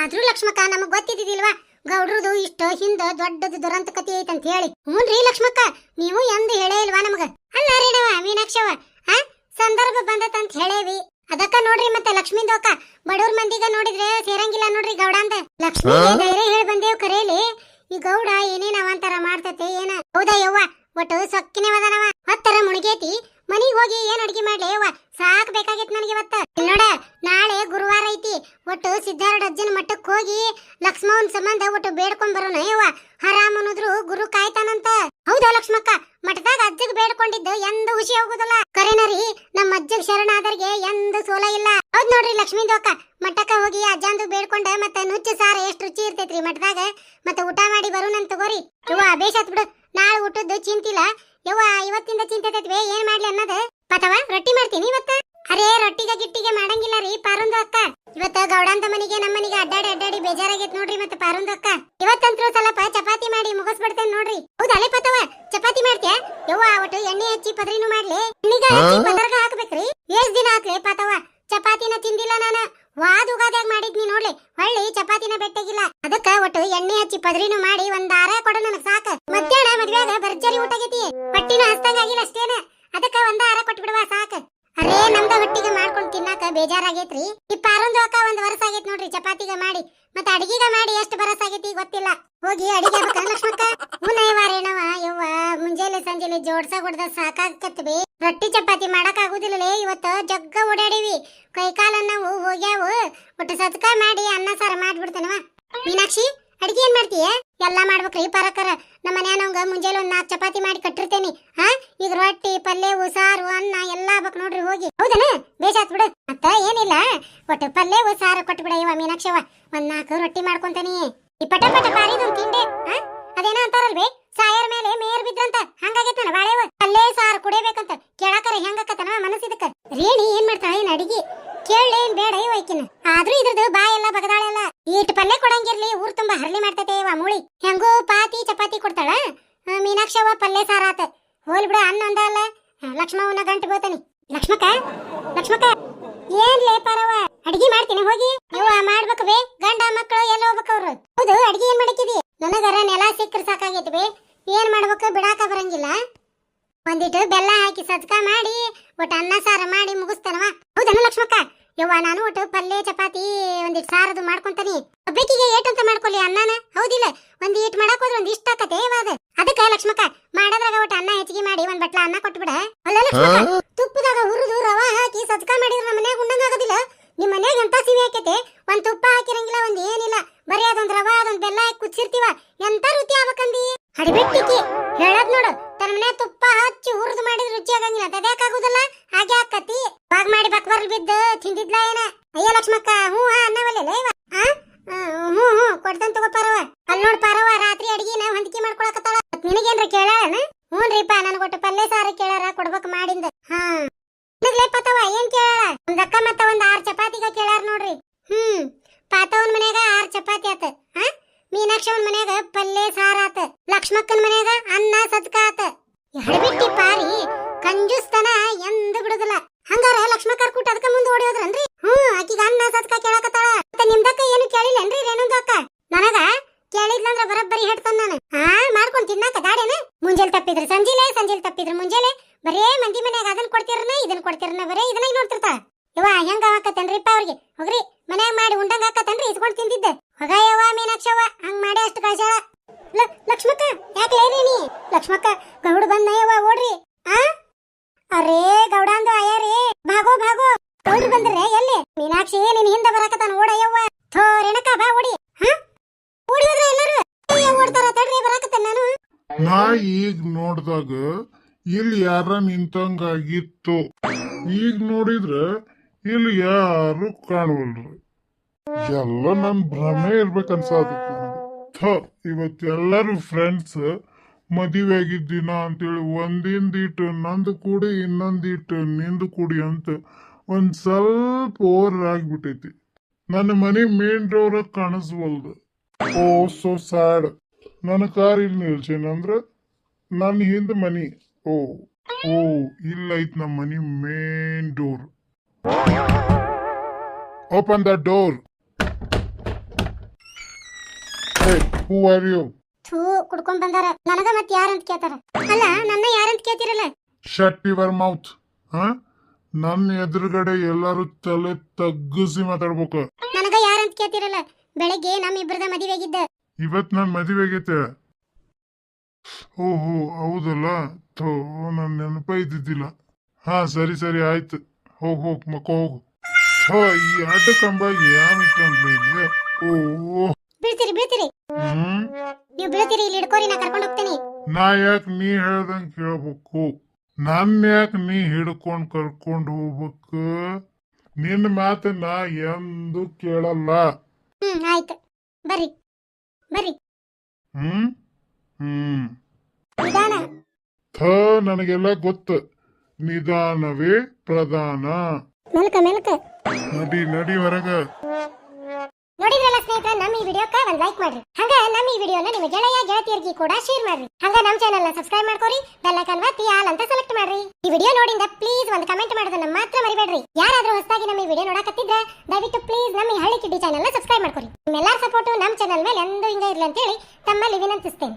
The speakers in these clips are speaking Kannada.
ಆದ್ರೂ ಲಕ್ಷ್ಮಕ್ಕ ನಮಗ್ ಗೊತ್ತಿದ್ದಿಲ್ವಾ ಗೌಡ್ರದು ಇಷ್ಟ ಹಿಂದ ದೊಡ್ಡದು ದುರಂತ ಕಥೆ ಐತಂತ ಹೇಳಿ. ಹ್ಞೂನ್ರಿ ಲಕ್ಷ್ಮಕ್ಕ ನೀವು ಎಂದು ಹೇಳೇ ಇಲ್ವಾ ನಮಗ? ಅಲ್ಲ ರೀಣವ ಮೀನಾಕ್ಷವ ಆ? ಸಂದರ್ಭ ಬಂದತಂತ ಹೇಳೇವಿ ಅದಕ್ಕ ನೋಡ್ರಿ ಮತ್ತೆ ಲಕ್ಷ್ಮೀ ದೋಕ ಬಡವ್ರ ಮಂದಿಗ ನೋಡಿದ್ರೆ ಸೇರಂಗಿಲ್ಲ ನೋಡ್ರಿ ಗೌಡ ಅಂದ ಲಕ್ಷ್ಮೀ ಧೈರ್ಯ ಹೇಳಿ ಬಂದೇವ್ ಕರೇಲಿ. ಈ ಗೌಡ ಏನೇನ್ ಅವಾಂತರ ಮಾಡ್ತತೆ ಏನ? ಹೌದಾ ಯವ್ವ ಒಟ್ಟು ಸೊಕ್ಕಿನೇ ಹತ್ತರ ಮುಳುಗೇತಿ ಮನಿಗ್ ಹೋಗಿ ಏನ್ ಅಡ್ಗೆ ಮಾಡ್ಲಿ ಯವ್ವ ಸಾಕ್ ಬೇಕಾಗಿತ್ ನನಗೆ ಇವತ್ತ ಇಲ್ಲ್ ನೋಡ ನಾಳೆ ಗುರುವಾರ ಐತಿ ಒಟ್ಟು ಸಿದ್ಧಾರೂಢ ಅಜ್ಜನ ಮಠಕ್ ಹೋಗಿ ಲಕ್ಷ್ಮವನ್ ಸಂಬಂಧ ಒಟ್ಟು ಬೇಡ್ಕೊಂಡ್ ಬರೋಣ ಯವ್ವ ಹರಾಮ್ ಅನ್ನೋದ್ರು ಗುರು ಕಾಯ್ತಾನಂತ ಹೌದಾ ಲಕ್ಷ್ಮಕ್ಕ ಮಠದಾಗ ಬೇಡ್ಕೊಂಡಿದ್ದು ಎಂದು ಹುಷಿ ಹೋಗುದಿಲ್ಲ ಕರೆನರಿ, ನಮ್ಮ ಅಜ್ಜಗ್ ಶರಣಾದರಿಗೆ ಎಂದು ಸೋಲ ಇಲ್ಲ. ಹೌದ್ ನೋಡ್ರಿ ಲಕ್ಷ್ಮೀ ದೋಕ, ಮಠಕ್ಕ ಹೋಗಿ ಅಜ್ಜಂದು ಬೇಡ್ಕೊಂಡ ಮತ್ತೆ ನುಚ್ಚು ಸಾರ ಎಷ್ಟು ರುಚಿ ಇರ್ತೈತ್ರಿ ಮಠದಾಗ. ಮತ್ತೆ ಊಟ ಮಾಡಿ ಬರೋಣಂತ ತಗೋರಿ. ಯವ್ವ ಬೇಷತ್ ಬಿಡು. ನಾಳೆ ಊಟದ್ದು ಚಿಂತಿಲ್ಲ. ಯವ್ವ, ಇವತ್ತಿಂದ ಚಿಂತೆ ಏನ್ ಮಾಡ್ಲಿ ಅನ್ನೋದು? ಪತವ, ರೊಟ್ಟಿ ಮಾಡ್ತೀನಿ ಇವತ್ತ? ಅರೇ, ರೊಟ್ಟಿಗೆ ಗಿಟ್ಟಿಗೆ ಮಾಡಂಗಿಲ್ಲ ರೀ ಪಾರುಂದು ಅಕ್ಕ. ಇವತ್ತ ಗೌಡಂತ ಮನಿಗೆ ಮನಿಗೆ ಅಡ್ಡಾಡಿ ಅಡ್ಡಾಡಿ ಬೇಜಾರಾಗೈತ್ ನೋಡ್ರಿ ಮತ್ತೆ ಪಾರುಂದು ಅಕ್ಕ. ಇವತ್ತಂತ್ರು ಸ್ವಲ್ಪ ಚಪಾತಿ ಮಾಡಿ ಮುಗಿಸ್ಬಿಡ್ತೇನೆ ನೋಡ್ರಿ. ಹೌದಾ ಪತವ? ಚಪಾತಿ ಮಾಡ್ತೀಯ? ಯವ್ವ ಒಟ್ಟು ಎಣ್ಣೆ ಹಚ್ಚಿ ಪದರಿನೂ ಮಾಡ್ಲಿ. ಎಣ್ಣಿಗ ಹಚ್ಚಿ ಪದರ್ಗ ಹಾಕ್ಬೇಕ್ರಿ. ಎಷ್ಟ್ ದಿನ ಆತ್ಲೆ ಪಾತವ್ವ? ಚಪಾತಿನ ತಿಂದಿಲ್ಲ ನಾನು. ವಾದ್ ಉಗಾದ್ಯಾಗ ಮಾಡಿದ್ನಿ ನೋಡ್ಲಿ. ಹೊಳ್ಳಿ ಚಪಾತಿನ ಬೆಟ್ಟಗಿಲ್ಲ. ಅದಕ್ಕ ಒಟ್ಟು ಎಣ್ಣೆ ಹಚ್ಚಿ ಪದರಿನೂ ಮಾಡಿ ಒಂದ್ ದಾರ ಕೊಡು ನನಗ್ ಸಾಕ. ಮಧ್ಯಾಹ್ನ ಮದ್ವೆಗ ಭರ್ಜರಿ ಊಟ ಆಗೈತಿ ಹೊಟ್ಟಿನ ಹಸ್ತಂಗಾಗಿಲ್ಲ ಅಷ್ಟೇನ. ಅದಕ್ಕ ಒಂದ ದಾರ ಕೊಟ್ಬಿಡುವ ಸಾಕ. ಅರೇ, ನಮ್ದ ಹೊಟ್ಟಿಗೆ ಮಾಡ್ಕೊಂಡು ತಿನ್ನಾಕ ಬೇಜಾರಾಗೈತ್ರಿ. ಈ ಪಾರೊಂದು ಅಕ್ಕ ಒಂದ್ ವರ್ಷ ಆಗೈತ್ ನೋಡ್ರಿ ಚಪಾತಿಗ ಮಾಡಿ. ಮತ್ತ ಅಡಿಗೆಗ ಮಾಡಿ ಎಷ್ಟು ಬರಸ್ ಆಗೈತಿ ಗೊತ್ತಿಲ್ಲ. ಹೋಗಿ ಅಡಿಗೆ ಲಕ್ಷ್ಮಕ್ಕ? ಹುನೈವಾರೇನವ ಯವ್ವ, ಮುಂಜಾನೆ ಸಂಜೆಲೆ ಜೋಡ್ಸ ಹೊಡ್ದ ಸಾಕಾಗತ್ವಿ ರೊಟ್ಟಿ ಚಪಾತಿ ಮಾಡಕ್ ಆಗುದಿಲ್ಲ ಇವತ್ತು ಜಗ್ಗ ಓಡಾಡಿವಿ. ಕೈ ನಾವು ಹೋಗ್ಯಾವು. ಒಟ್ಟು ಸತ್ಕ ಮಾಡಿ ಅನ್ನ ಸಾರ ಮಾಡ್ಬಿಡ್ತೇನವ ಮೀನಾಕ್ಷಿ, ಅಡಿಗೆ ಏನ್ ಮಾಡ್ತೀಯ? ಎಲ್ಲಾ ಮಾಡ್ಬೇಕ್ರಿ ಪರಕರ. ನಮ್ಮ ಮನ್ಯಾನವಂಗ ಮುಂಜಾನೆ ಒಂದ್ ನಾಲ್ಕು ಚಪಾತಿ ಮಾಡಿ ಕಟ್ಟಿರ್ತೇನಿ. ಹಾ? ಈಗ ರೊಟ್ಟಿ ಪಲ್ಯವು ಸಾರು, ಅನ್ನ ಎಲ್ಲಾ ಬಕ್ ನೋಡ್ರಿ ಹೋಗಿ. ಹೌದನ? ಬೇಜಾತ್ ಬಿಡು. ಮತ್ತ ಏನಿಲ್ಲ. ಒಟ್ಟು ಪಲ್ಯವು ಸಾರು ಕೊಟ್ಟು ಬಿಡ ಇವ ಮೀನಾಕ್ಷವ ಒಂದ್ ನಾಲ್ಕು ರೊಟ್ಟಿ ಮಾಡ್ಕೊಂತಾನಿ. ಈ ಪಟ ಪಟ ಬಾರಿ ತಿಂಡೆ ಅದೇನೋ ಅಂತಾರಲ್ವೇ? ಸಾಯರ್ ಮೇಲೆ ಮೇರ್ ಬಿದ್ರಂತ. ಹಂಗಾಗೈತನ ಬಾಳೆವ? ಪಲ್ಯ ಸಾರು ಕುಡಿಬೇಕಂತ ಕೇಳಾಕರ ಹೆಂಗಕ್ಕತನ ಮನಸ್ಸಿದಕ್ಕ ರೇಣಿ ಏನ್ ಮಾಡ್ತಾಳ ಏನ್ ಅಡಿಗೆ? ಕೇಳೇನ್ ಬೇಡ ಇವ ಈಕಿನ. ಆದ್ರೂ ಇದ್ರದ್ದು ಬಾಯ್ ಎಲ್ಲ ಬಗದಾಳೆಲ್ಲ. ಈಟ್ ಪಲ್ಯ ಕೊಡಂಗಿರ್ಲಿ, ಊರ್ ತುಂಬಾ ಹರಳಿ ಮಾಡ್ತೈತೆ ಇವ ಮೂಳಿ. ಹೆಂಗೋ ಪಾತಿ ಚಪಾತಿ ಕೊಡ್ತಾಳ. ಮೀನಾಕ್ಷವ ಪಲ್ಲೆ ಪಲ್ಯ ಸಾರಾತ. ಹೋಲ್ ಬಿಡ ಅನ್ನ ಅಂದ ಅಲ್ಲ. ಆ, ಲಕ್ಷ್ಮವ್ವನ ಗಂಟು ಬೋತಾನಿ ಲಕ್ಷ್ಮಕ್ಕ? ಲಕ್ಷ್ಮಕ್ಕ? ಏನ್ ಲೇಪಾರವ ಅಡಿಗೆ ಮಾಡ್ತೀನಿ ಹೋಗಿ. ನೀವು ಮಾಡ್ಬೇಕು ಬೇ. ಗಂಡ ಮಕ್ಕಳು ಎಲ್ಲ ಹೋಗ್ಬೇಕು ಅವ್ರು? ಹೌದು ಅಡಿಗೆ ಏನ್ ಮಾಡಕ್ಕಿದಿ? ನನಗರ ನೆಲ ಸಿಕ್ಕ್ರೆ ಸಾಕಾಗೈತಿ ಬೇ. ಏನ್ ಮಾಡ್ಬೇಕು ಬಿಡಾಕ ಬರಂಗಿಲ್ಲ. ಒಂದಿಟ್ಟು ಬೆಲ್ಲ ಹಾಕಿ ಸಜ್ಕ ಮಾಡಿ ಒಟ್ಟು ಅನ್ನ ಸಾರ ಮಾಡಿ ಮುಗಿಸ್ತಾನವ ಹೌದನ ಲಕ್ಷ್ಮಕ್ಕ? ಯವ್ವ, ನಾನು ಒಟ್ಟು ಪಲ್ಯ ಚಪಾತಿ ಒಂದಿಟ್ ಸಾರದು ಮಾಡ್ಕೊಂತಾನಿ. ಏಟ್ ಅಂತ ಮಾಡ್ಕೊಳ್ಳಿ ಅನ್ನನ? ಹೌದಿಲ್ಲ, ಒಂದ್ ಈಟ್ ಮಾಡಕ್ ಹೋದ್ರೆ ಒಂದ್ ಇಷ್ಟ ಆಕತೆ ಅದಕ್ಕ ಲಕ್ಷ್ಮಕ್ಕ, ಮಾಡದ್ರಾಗ ಒಟ್ಟು ಅನ್ನ ಹೆಚ್ಚಿಗೆ ಮಾಡಿ ಒಂದ್ ಬಟ್ಲ ಅನ್ನ ಕೊಟ್ಬಿಡ. ಅಲ್ಲ ಲಕ್ಷ್ಮಕ್ಕ? ಹಚ್ಚಿ ಹುರಿದು ಮಾಡಿದ ರುಚಿ ಆಗಂಗಿಲ್ಲ. ತದ್ಯಾಕಾಗುದಿಲ್ಲ ಹಾಗೆ ಆಕತಿ. ಬಾಗ್ ಮಾಡಿ ಬಕ್ಬರ್ಲ್ ಬಿದ್ದು ತಿಂದಿದ್ಲ ಏನ? ಅಯ್ಯ ಲಕ್ಷ್ಮಕ್ಕ ಹೂ ಹಾ ಅನ್ನವಲ್ಲ ಇವ. ಆ? ಹ್ಞೂ ಹ್ಞೂ ಕೊಡ್ತಂತ ತಗೋ ಪಾರವ. ಅಲ್ಲಿ ನೋಡ್ ಪಾರವ, ರಾತ್ರಿ ಅಡಿಗೆನ ಹೊಂದಿಕೆ ಮಾಡ್ಕೊಳಕತ್ತಾಳ. ನಿನಗೇನ್ರ ಕೇಳಾಳನ ನನ್ ಒಟ್ಟು ಪಲ್ಲೆ ಸಾರು ಕೇಳಾರ ತಪ್ಪಿದ್ರೆ ಮುಂಜಾನೆ ಬರೇ ಮಂದಿ ಮನ್ಯಾಗ ಅದನ್ನ ಕೊಡ್ತಿರನ ಇದನ್ನ ಕೊಡ್ತಿರನ, ಬರೇ ಇದನ್ನ ನೋಡ್ತಿರ್ತಾಳ ಇವ ಹೆಂಗ ಆಕತ್ತೇನ್ರಿಪ್ಪ ಅವ್ರಿಗೆ? ಹೋಗ್ರಿ, ಮನ್ಯಾಗ ಮಾಡಿ ಉಂಡಂಗ ಆಕತ್ತೇನ್ರಿ ಇಸ್ಕೊಂಡ್ ತಿಂದಿದ್ದ. ಹೊಗ ಯವ್ವ ಮೀನಾಕ್ಷವ್ವ, ಹಂಗ್ ಮಾಡಿ ಅಷ್ಟು ಕಳ್ಸಾಳ ಲಕ್ಷ್ಮಕ್ಕ, ಯಾಕೆ ನೀ? ಲಕ್ಷ್ಮಕ್ಕ, ಗೌಡ ಬಂದ ಯವ್ವ ಇಲ್ಲಿ ಯಾರ ನಿಂತಂಗಾಗಿತ್ತು. ಈಗ ನೋಡಿದ್ರ ಇಲ್ಲಿ ಯಾರು ಕಾಣುವಲ್ರಿ. ಎಲ್ಲ ನನ್ ಭ್ರಮೆ ಇರ್ಬೇಕನ್ಸಾದ ಇವತ್ತು ಎಲ್ಲರೂ ಫ್ರೆಂಡ್ಸ್ ಮದುವೆ ಆಗಿದ್ದಿನ ಅಂತೇಳಿ ಒಂದಿಂದಿಟ್ಟು, ನಂದು ಕೂಡಿ ಇನ್ನೊಂದಿಟ್ಟು, ನಿಂದು ಕೂಡಿ ಅಂತ ಒಂದ್ ಸ್ವಲ್ಪ ಓವರ್ ಆಗ್ಬಿಟ್ಟೈತಿ. ನನ್ನ ಮನೆ ಮೇನ್ ಡೋರ್ ಕಾಣಿಸ್ಬಲ್ದು ಓ ಸೋ ಸ್ಯಾಡ್ ನನ್ನ ಕಾರ್ ಇಲ್ಲಿ ನಿಲ್ಸೇನಂದ್ರ, ನನ್ನ ಹಿಂದೆ ಮನಿ. ಓ ಓ. ಇಲ್ಲ ಐತ್ ನಮ್ಮ ಮನಿ main door open the door hey who are you ಥೂ ಕುಡ್ಕೊಂಡ್ ಬಂದಾರ. ನನಗ ಮತ್ ಯಾರಂತ ಕೇಳ್ತಾರ? ಅಲ್ಲ ನನ್ನ ಯಾರಂತ ಕೇಳ್ತಿರಲ್ಲ? ಶಟ್ ಯುವರ್ ಮೌತ್ ಹಾ? ನನ್ನ ಎದುರುಗಡೆ ಎಲ್ಲರೂ ತಲೆ ತಗ್ಗಿಸಿ ಮಾತಾಡ್ಬೇಕು. ನನಗ ಯಾರಂತ ಕೇಳ್ತಿರಲ್ಲ? ಬೆಳಗ್ಗೆ ನಮ್ಮ ಇಬ್ಬರದ ಮದುವೆ ಆಗಿದ್ದ ಇವತ್ ನನ್ ಮದುವೆ ಆಗೈತೆ ಓಹೋ ಹೌದಲ್ಲ? ಥೋ ನನ್ನ ನೆನಪ ಇದ್ದಿದ್ದಿಲ್ಲ ಹಾ ಸರಿ ಸರಿ ಆಯ್ತು. ಹೋಗ್ ಹೋಗ್ ಮಕ್ಕ ಹೋಗು. ಥೋ ಈ ಆಟ ಕಂಬಾಗಿ ಯಾರು ಇಲ್ಲಿ ಓ ಬೀಳ್ತೀರಿ ಬೀಳ್ತೀರಿ. ಹ್ಮ್? ನೀವು ಬೀಳ್ತೀರಿ ಇಲ್ಲಿ ಹಿಡ್ಕೋರಿ ನಾ ಕರ್ಕೊಂಡು ಹೋಗ್ತೀನಿ. ನಾ ಯಾಕ ನೀ ಹೇಳ್ದಂಗ್ ಕೇಳ್ಬೇಕು? ನನ್ ಯಾಕ ನೀ ಹಿಡ್ಕೊಂಡ್ ಕರ್ಕೊಂಡ್ ಹೋಗ್ಬೇಕು? ನಿನ್ನ ಮಾತು ನಾ ಎಂದು ಕೇಳಲ್ಲ. ಹ್ಮ್ ಆಯ್ತು. ಬರ್ರಿ ಬರ್ರಿ. ಹ್ಮ್? ಹ್ಮ್. ನಿಧಾನ ಥ ನನಗೆಲ್ಲ ಗೊತ್ತು. ನಿಧಾನವೇ ಪ್ರಧಾನ. ಮೆಲ್ಕ ಮೆಲ್ಕ. ನಡಿ ನಡಿ ಹೊರಗ. ನೋಡಿದ್ರಲ್ಲ ಸ್ನೇಹಿತರೆ ನಮ್ಮ ಈ ವಿಡಿಯೋಕ್ಕ ಒಂದ್ ಲೈಕ್ ಮಾಡ್ರಿ. ಹಂಗ ನಮ್ಮ ಈ ವಿಡಿಯೋನ ನಿಮ್ಮ ಗೆಳೆಯ ಗೆಳತಿಯರಿಗೆ ಕೂಡ ಶೇರ್ ಮಾಡ್ರಿ. ಹಂಗ ನಮ್ಮ ಚಾನೆಲ್ನ ಸಬ್ಸ್ಕ್ರೈಬ್ ಮಾಡ್ಕೊರಿ ಬೆಲ್ ಐಕಾನ್ ಒತ್ತಿ ಆಲ್ ಅಂತ ಸೆಲೆಕ್ಟ್ ಮಾಡ್ರಿ. ಈ ವಿಡಿಯೋ ನೋಡಿಂದ ಪ್ಲೀಸ್ ಒಂದು ಕಮೆಂಟ್ ಮಾಡೋದನ್ನ ಮಾತ್ರ ಮರಿಬೇಡ್ರಿ. ಯಾರಾದ್ರೂ ಹೊಸದಾಗಿ ನಮ್ಮ ಈ ವಿಡಿಯೋ ನೋಡಕತ್ತಿದ್ರೆ ದಯವಿಟ್ಟು ಪ್ಲೀಸ್ ನಮ್ಮ ಈ ಹಳ್ಳಿ ಕಿಡ್ಡಿ ಚಾನೆಲ್ನ ಸಬ್ಸ್ಕ್ರೈಬ್ ಮಾಡ್ಕೊರಿ. ನಿಮ್ಮೆಲ್ಲರ ಸಪೋರ್ಟ್ ನಮ್ಮ ಚಾನೆಲ್ ಮೇಲೆ ಎಂದೂ ಹಿಂಗ ಇರ್ಲಿ ಅಂತ ಹೇಳಿ ತಮ್ಮಲ್ಲಿ ವಿನಂತಿಸ್ತೇನೆ.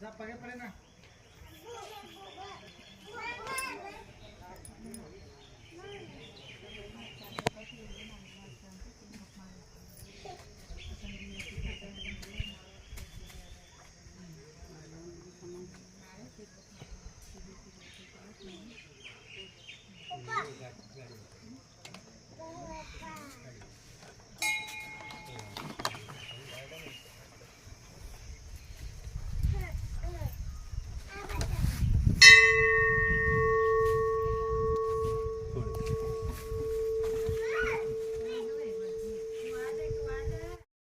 जा पगे पड़े